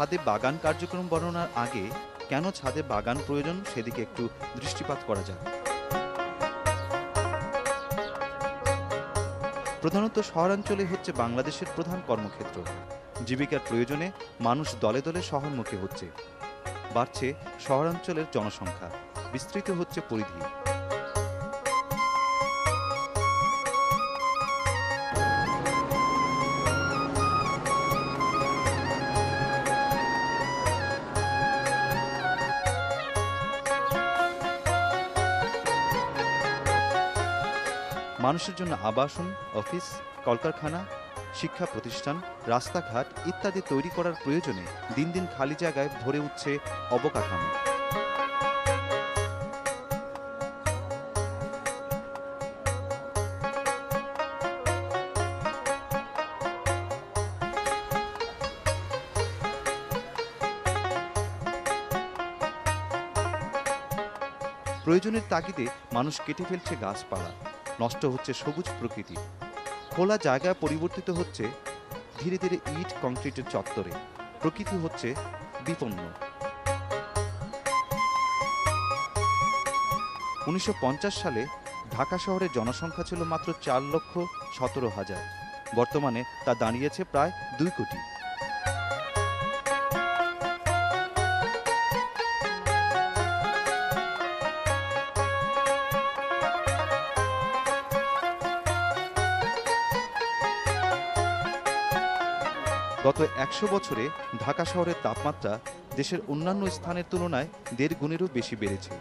ছাদে বাগান কার্যক্রম বর্ণনার আগে কেন ছাদে বাগান প্রয়োজন সেদিকে একটু দৃষ্টিপাত করা যাক। প্রধানত শহরাঞ্চলে হচ্ছে বাংলাদেশের প্রধান কর্মক্ষেত্র। জীবিকার প্রয়োজনে মানুষ দলে দলে শহরমুখী হচ্ছে। বাড়ছে শহরাঞ্চলের জনসংখ্যা। বিস্তৃত হচ্ছে পরিধি। মানুষের জন্য আবাসন, অফিস, কলকারখানা, শিক্ষা প্রতিষ্ঠান, রাস্তাঘাট ইত্যাদি তৈরি করার প্রয়োজনে দিন দিন খালি জায়গায় ভরে উঠছে অবকাঠামো। প্রয়োজনের তাগিদে মানুষ কেটে ফেলছে গাছপালা। নষ্ট হচ্ছে সবুজ প্রকৃতি। খোলা জায়গা পরিবর্তিত হচ্ছে ধীরে ধীরে ইট কংক্রিটের চত্বরে। প্রকৃতি হচ্ছে বিপন্ন। উনিশশো পঞ্চাশ সালে ঢাকা শহরের জনসংখ্যা ছিল মাত্র চার লক্ষ সতেরো হাজার। বর্তমানে তা দাঁড়িয়েছে প্রায় দুই কোটি। গত একশো বছরে ঢাকা শহরের তাপমাত্রা দেশের অন্যান্য স্থানের তুলনায় দেড় গুণেরও বেশি বেড়েছে।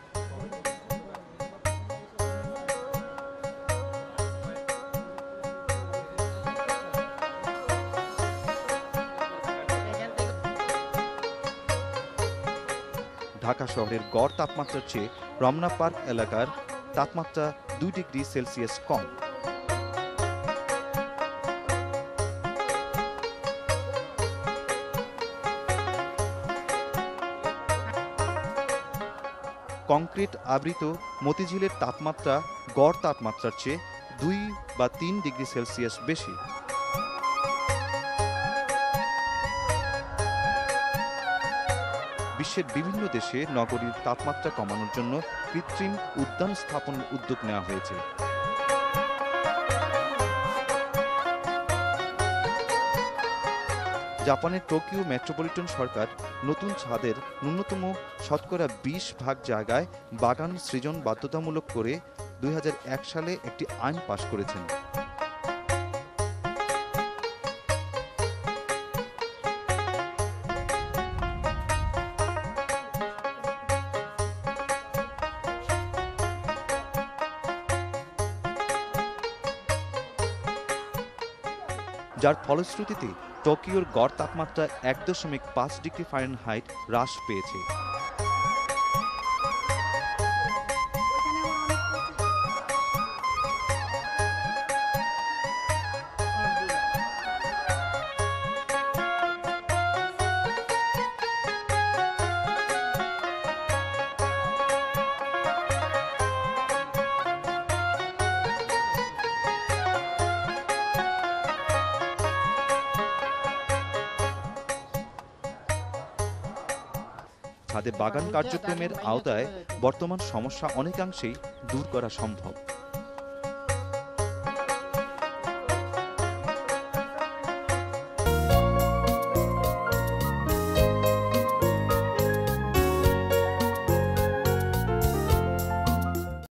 ঢাকা শহরের গড় তাপমাত্রার চেয়ে রমনা পার্ক এলাকার তাপমাত্রা দুই ডিগ্রি সেলসিয়াস কম। কংক্রিট আবৃত মতিঝিলের তাপমাত্রা গড় তাপমাত্রার চেয়ে দুই বা তিন ডিগ্রি সেলসিয়াস বেশি। বিশ্বের বিভিন্ন দেশে নগরীর তাপমাত্রা কমানোর জন্য কৃত্রিম উদ্যান স্থাপনের উদ্যোগ নেওয়া হয়েছে। জাপানের টোকিও মেট্রোপলিটন সরকার নতুন ছাদের ন্যূনতম শতকরা বিশ ভাগ জায়গায় বাগান সৃজন বাধ্যতামূলক করে দুই হাজার এক সালে একটি আইন পাশ করেছেন। যার ফলশ্রুতিতে টোকিওর গড় তাপমাত্রা এক দশমিক পাঁচ ডিগ্রি ফারেনহাইট হ্রাস পেয়েছে। ছাদে বাগান কার্যক্রমের আওতায় বর্তমান সমস্যা অনেকাংশেই দূর করা সম্ভব।